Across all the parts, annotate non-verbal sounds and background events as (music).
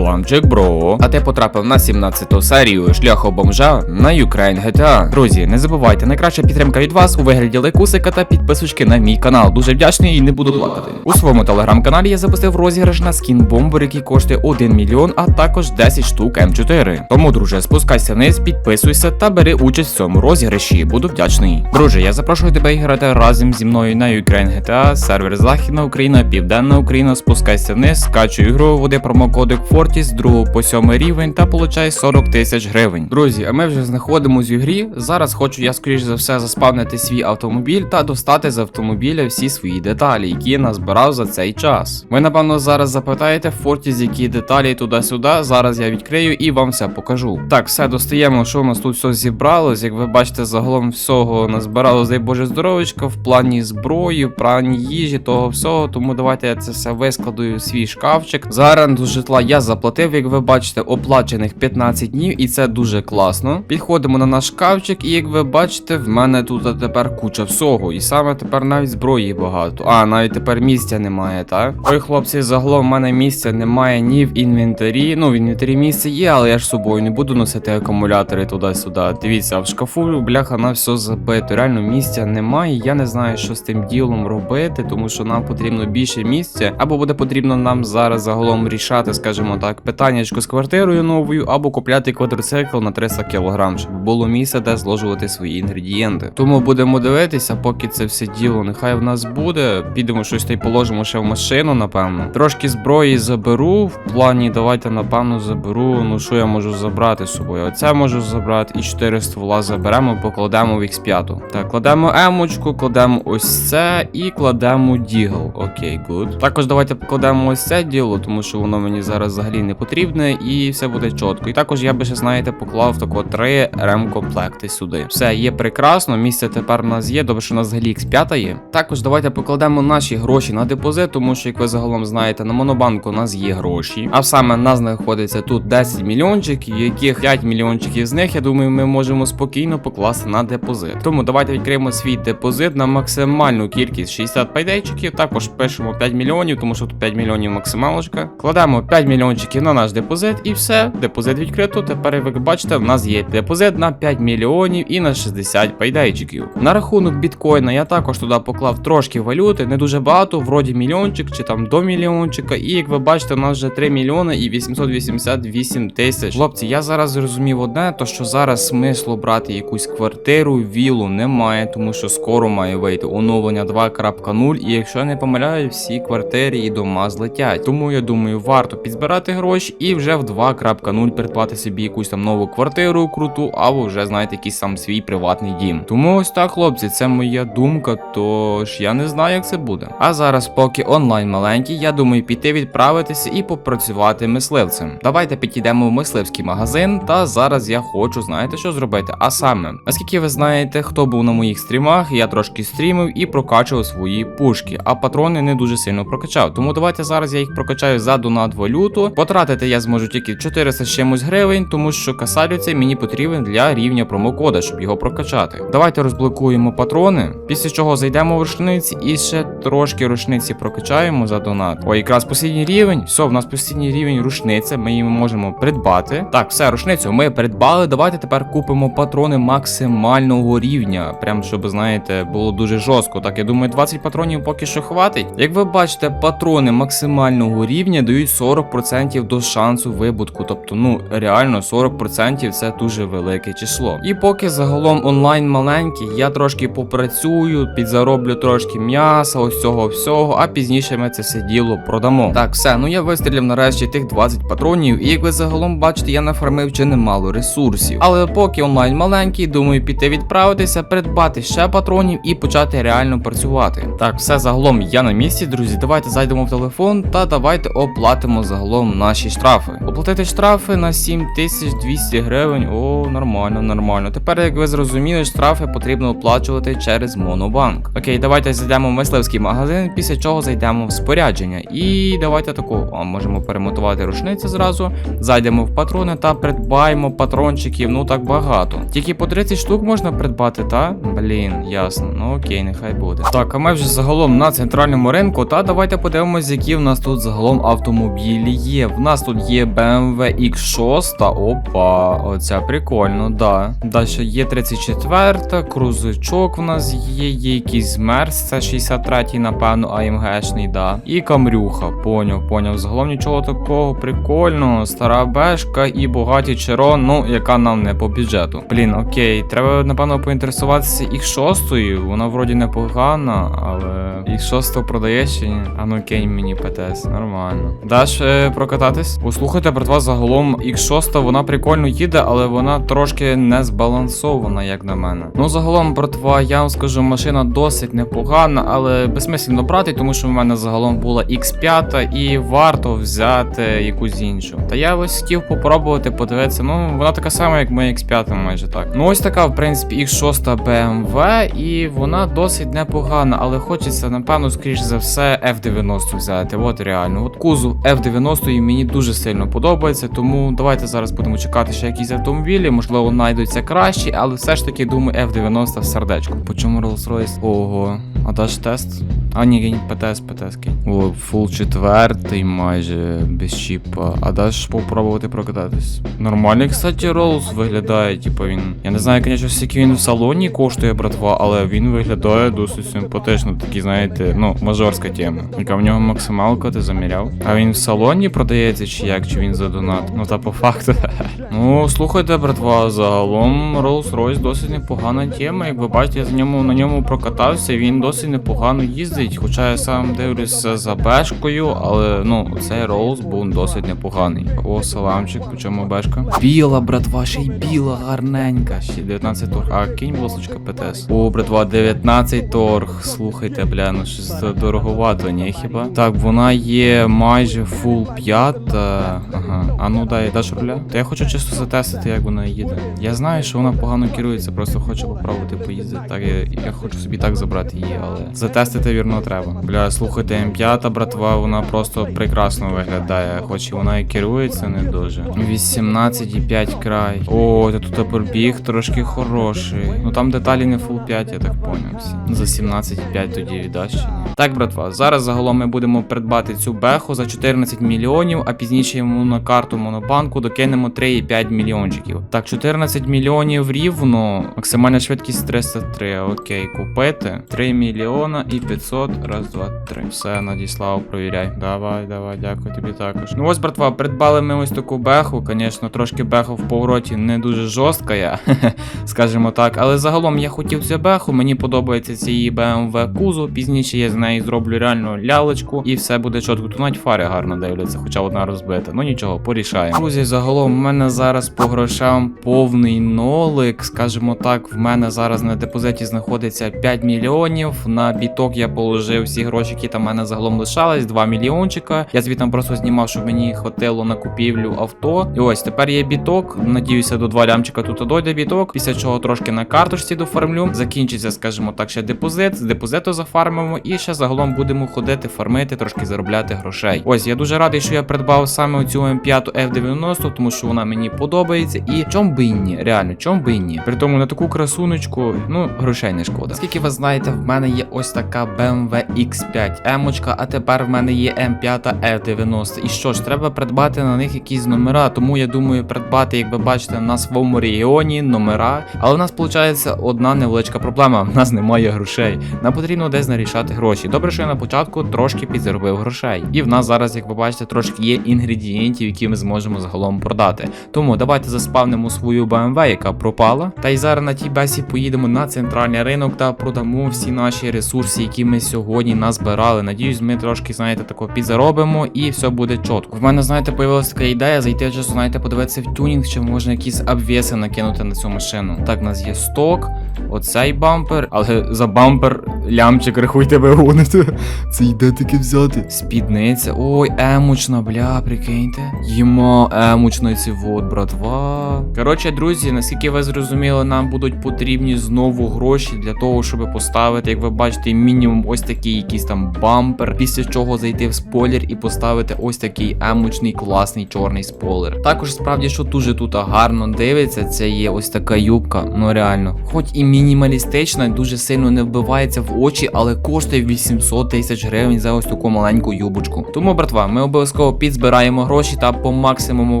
Саламчик, бро. А ти потрапив на 17-ту серію шляху бомжа на Ukraine GTA. Друзі, не забувайте, найкраща підтримка від вас у вигляді лайкусика та підписочки на мій канал. Дуже вдячний і не буду плакати. У своєму телеграм-каналі я запустив розіграш на скін бомбер, який коштує 1 мільйон, а також 10 штук М4. Тому, друже, спускайся вниз, підписуйся та бери участь в цьому розіграші. Буду вдячний. Друже, я запрошую тебе грати разом зі мною на Ukraine GTA, сервер Західна Україна, Південна Україна. Спускайся вниз, скачуй ігру, води промокодик Fortis з 2 по 7 рівень та получай 40 тисяч гривень. Друзі, а ми вже знаходимося в грі. Зараз хочу я скоріш за все заспавнити свій автомобіль та достати з автомобіля всі свої деталі, які я назбирав за цей час. Ви напевно зараз запитаєте Fortis, які деталі туди-сюди. Зараз я відкрию і вам все покажу. Так, все достаємо, що у нас тут все зібралось. Як ви бачите, загалом всього назбиралось, дай Боже здоровечко, в плані зброї, в плані їжі, того всього. Тому давайте я це все вискладую в свій шкафчик. За оренду житла я заплатив, як ви бачите, оплачених 15 днів, і це дуже класно. Підходимо на наш шкафчик, і як ви бачите, в мене тут тепер куча всього. І саме тепер навіть зброї багато. А, навіть тепер місця немає, так? Ой, хлопці, загалом в мене місця немає ні в інвентарі. Ну, в інвентарі місце є, але я ж собою не буду носити акумулятори туди-сюди. Дивіться, в шкафу, бляха, на все забито. Реально місця немає. Я не знаю, що з тим ділом робити, тому що нам потрібно більше місця, або буде потрібно нам зараз загалом рішати, скажімо так, питаннячко з квартирою новою, або купляти квадроцикл на 300 кг, щоб було місце, де зложувати свої інгредієнти. Тому будемо дивитися, поки це все діло нехай в нас буде. Підемо щось та й положимо ще в машину, напевно. Трошки зброї заберу. В плані, давайте, напевно, заберу. Ну що я можу забрати з собою? Оце можу забрати, і 4 ствола заберемо, покладемо в X5. Так, кладемо емочку, кладемо ось це і кладемо дігл. Окей, гуд. Також давайте покладемо ось це діло, тому що воно мені зараз взагалі не потрібне, і все буде чітко. І також я би ще, знаєте, поклав тако три ремкомплекти сюди. Все, є прекрасно. Місце тепер у нас є, добре, що у нас взагалі X5 є. Також давайте покладемо наші гроші на депозит, тому що, як ви загалом знаєте, на монобанку у нас є гроші. А саме в нас знаходиться тут 10 мільйончиків, яких 5 мільйончиків з них, я думаю, ми можемо спокійно покласти на депозит. Тому давайте відкриємо свій депозит на максимальну кількість 60 пайдейчиків. Також пишемо 5 мільйонів, тому що тут 5 мільйонів максималочка. Кладемо 5 мільйончиків на наш депозит і все. Депозит відкрито. Тепер, як ви бачите, в нас є депозит на 5 мільйонів і на 60 пайдейчиків. На рахунок біткоїна я також туди поклав трошки валюти, не дуже багато, вроді мільйончик чи там до мільйончика. І як ви бачите, у нас вже 3 мільйони і 888 тисяч. Хлопці, я зараз зрозумів одне, то що зараз смислу брати якусь квартиру, вілу немає, тому що скоро має вийти оновлення 2.0, і якщо я не помиляю, всі квартири і дома злетять. Тому я думаю, варто підзбирати гроші і вже в 2.0 придбати собі якусь там нову квартиру круту, або вже знаєте, якийсь сам свій приватний дім. Тому ось так, хлопці, це моя думка, тож я не знаю, як це буде. А зараз, поки онлайн маленький, я думаю піти відправитися і попрацювати мисливцем. Давайте підійдемо в мисливський магазин, та зараз я хочу, знаєте, що зробити. А саме, наскільки ви знаєте, хто був на моїх стрімах, я трошки стрімив і прокачував свої пушки, а патрони не дуже сильно прокачав. Тому давайте зараз я їх прокачаю за донат валюту. Потратити я зможу тільки 400 з чимось гривень, тому що касалю цей мені потрібен для рівня промокода, щоб його прокачати. Давайте розблокуємо патрони, після чого зайдемо в рушниці і ще трошки рушниці прокачаємо за донат. Ой, якраз постійний рівень. Все, в нас постійний рівень рушниця, ми її можемо придбати. Так, все, рушницю ми придбали. Давайте тепер купимо патрони максимального рівня. Прям щоб, знаєте, було дуже жорстко. Так, я думаю, 20 патронів поки що хватить. Як ви бачите, патрони максимального рівня дають 40% до шансу вибутку. Тобто, ну реально 40% це дуже велике число. І поки загалом онлайн маленький, я трошки попрацюю, підзароблю трошки м'яса, ось цього всього, а пізніше ми це все діло продамо. Так, все, ну я вистрілив нарешті тих 20 патронів, і як ви загалом бачите, я нафармив чи немало ресурсів. Але поки онлайн маленький, думаю, піти відправитися, придбати ще патронів і почати реально працювати. Так, все загалом я на місці, друзі. Давайте зайдемо в телефон та давайте оплатимо загалом наші штрафи. Оплатити штрафи на 7200 гривень. О, нормально, нормально. Тепер, як ви зрозуміли, штрафи потрібно оплачувати через Монобанк. Окей, давайте зайдемо в мисливський магазин, після чого зайдемо в спорядження. І давайте таку, а, можемо перемотувати рушницю зразу. Зайдемо в патрони та придбаємо патрончиків, ну так багато. Тільки по 30 штук можна придбати, та? Блін, ясно. Ну окей, нехай буде. Так, а ми вже загалом на центральному ринку, та давайте подивимось, які в нас тут загалом автомобілі є. В нас тут є BMW X6. Опа, оця прикольно, да. Далі є 34, крузачок в нас є, є якийсь мерс, це 63-й, напевно, АМГшний, да. І камрюха, поняв, поняв. Загалом нічого такого прикольного. Стара бешка і богаті черон, ну, яка нам не по бюджету. Блін, окей, треба, напевно, поінтересуватися X6, вона вроді непогана, але X6 продаєш чи ні? А ну кинь мені ПТС, нормально. Даш е, прокататись? Послухайте, братва, загалом X6 вона прикольно їде, але вона трошки не збалансована, як на мене. Ну, загалом, братва, я вам скажу, машина досить непогана, але безсмислено брати, тому що в мене загалом була X5 і варто взяти якусь іншу. Та я ось хотів попробувати подивитися. Ну, вона така сама, як моя X5, майже так. Ну, ось така, в принципі, X6 BMW, і вона досить непогана, але хочеться, напевно, скоріш за все, F90 взяти. От реально. От кузов F90 і мені дуже сильно подобається, тому давайте зараз будемо чекати ще якісь автомобілі, можливо, знайдуться кращі, але все ж таки думаю, F90 в сердечку. По чому Rolls-Royce? Ого, а даш тест? А ні, ПТС, ПТС кинь. О, фул четвертий майже без чіпа. А даш попробувати прокататись. Нормальний, кстати, Rolls виглядає, типу він. Я не знаю, звісно, скільки він в салоні коштує, братва, але він виглядає досить симпатично. Такий, знаєте, ну, мажорська тема. Яка в нього максималка, ти заміряв? А він в салоні продається чи як? Чи він за донат? Ну та по факту. (laughs) ну, слухайте, братва, загалом Rolls-Royce досить непогана тема. Як ви бачите, я з ньому на ньому прокатався, він досить непогано їздить. Хоча я сам дивлюся за бешкою, але ну, цей Rolls був досить непоганий. О, саламчик, по чому бешка? Біла, братва, ще й біла, гарненька. Ще 19 торг. А будь ласка, ПТС. О, братва, 19 торг. Слухайте, бля, ну щось дороговато, ні хіба? Так, вона є майже фул п'ята. Ага. А ну дай, даш руля? Та я хочу чисто затестити, як вона їде. Я знаю, що вона погано керується, просто хочу попробувати поїздити. Так, я, я хочу собі так забрати її, але затестити вірно треба. Бля, слухайте, М5, братва, вона просто прекрасно виглядає, хоч і вона і керується не дуже. 18,5 край. О, та тут пробіг трошки хороший. Ну там деталі не фул 5, я так поняв. За 17,5 тоді ні. Так, братва, зараз загалом ми будемо придбати цю беху за 14 мільйонів, а пізніше йому на карту монобанку докинемо 3,5 мільйончиків. Так, 14 мільйонів рівно. Максимальна швидкість 303. Окей, купити. 3 мільйона і 500. Раз, два, три. Все, надіслав, провіряй. Давай, давай, дякую тобі також. Ну ось, братва, придбали ми ось таку беху. Звісно, трошки беха в повороті не дуже жорстка я, (laughs) скажімо так. Але загалом я хотів цю беху, мені подобається ця її BMW кузов. Пізніше я з неї зроблю реально лялечку, і все буде чітко. Тут навіть фари гарно дивляться, хоча одна розбита. Ну нічого, порішаємо. Друзі, загалом в мене зараз по грошам повний нолик. Скажімо так, в мене зараз на депозиті знаходиться 5 мільйонів. На біток я положив всі гроші, які там в мене загалом лишались, 2 мільйончика. Я звідти просто знімав, щоб мені хватило на купівлю авто. І ось тепер є біток. Надіюся, до 2 лямчика тут дойде біток. Після чого трошки на карточці дофармлю. Закінчиться, скажімо так, ще депозит. З депозиту зафармимо і ще загалом будемо ходити, фармити, трошки заробляти грошей. Ось я дуже радий, що я придбав саме оцю М5 F90, тому що вона мені подобається. І чом би ні, реально, чом би і ні. При тому на таку красунечку, ну, грошей не шкода. Скільки ви знаєте, в мене є ось така BMW X5 Емочка, а тепер в мене є М5 F90. І що ж, треба придбати на них якісь номера. Тому я думаю, придбати, як ви бачите, на своєму регіоні номера. Але в нас виходить одна невеличка проблема: (laughs) в нас немає грошей. Нам потрібно десь нарішати гроші. Добре, що я на початку трошки підзаробив грошей. І в нас зараз, як ви бачите, трошки є інгредієнтів, які ми зможемо загалом продати. Тому давайте заспавнимо свою BMW, яка пропала. Та й зараз на тій бесі поїдемо на центральний ринок та продамо всі наші ресурси, які ми сьогодні назбирали. Надіюсь, ми трошки, знаєте, тако підзаробимо і все буде чітко. В мене, знаєте, появилася така ідея зайти часу, знаєте, подивитися в тюнінг, чи можна якісь обвіси накинути на цю машину. Так, у нас є сток, оцей бампер, але за бампер лямчик рахуйте ви гоните. Це йде таки взяти. Спідниця. Ой, емучна, бля, прикиньте. Їмо емучна ці вот, братва. Коротше, друзі, наскільки ви зрозуміли, нам будуть потрібні знову гроші для того, щоб поставити, як ви бачите, мінімум ось такий якийсь там бампер. Після чого зайти в спойлер і поставити ось такий емучний класний чорний спойлер. Також справді, що дуже тут гарно дивиться, це є ось така юбка. Ну реально, хоч і мінімалістична, дуже сильно не вбивається в очі, але коштує 800 тисяч гривень за ось таку маленьку юбочку. Тому, братва, ми обов'язково підзбираємо гроші та по максимуму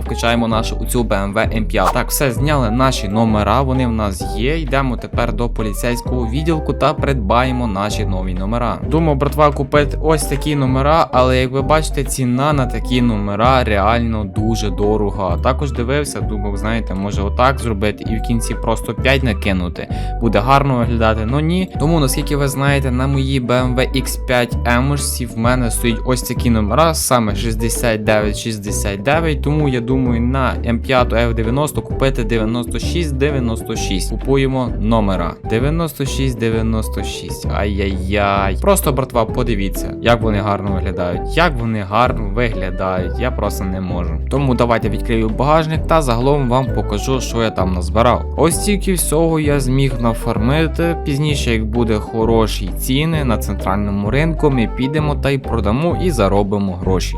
вкачаємо нашу цю BMW M5. Так, все зняли наші номера, вони в нас є. Йдемо тепер до поліцейського відділку та придбаємо наші нові номера. Думав, братва, купити ось такі номера, але як ви бачите, ціна на такі номера реально дуже дорога. Також дивився, думав, знаєте, може отак зробити і в кінці просто 5 накинути. Буде гарно виглядати, но ні. Тому, наскільки ви знаєте, на моїй BMW X5 Емерсі в мене стоїть ось такі номера, саме 6969. Тому я думаю, на M5 F90 купити 9696. Купуємо номера 9696. Ай-яй-яй. Просто, братва, подивіться, як вони гарно виглядають. Як вони гарно виглядають. Я просто не можу. Тому давайте відкрию багажник та загалом вам покажу, що я там назбирав. Ось тільки всього я зміг нафармити. Пізніше, як буде хороші ціни на центральному ринку, ми підемо та й продамо і заробимо гроші.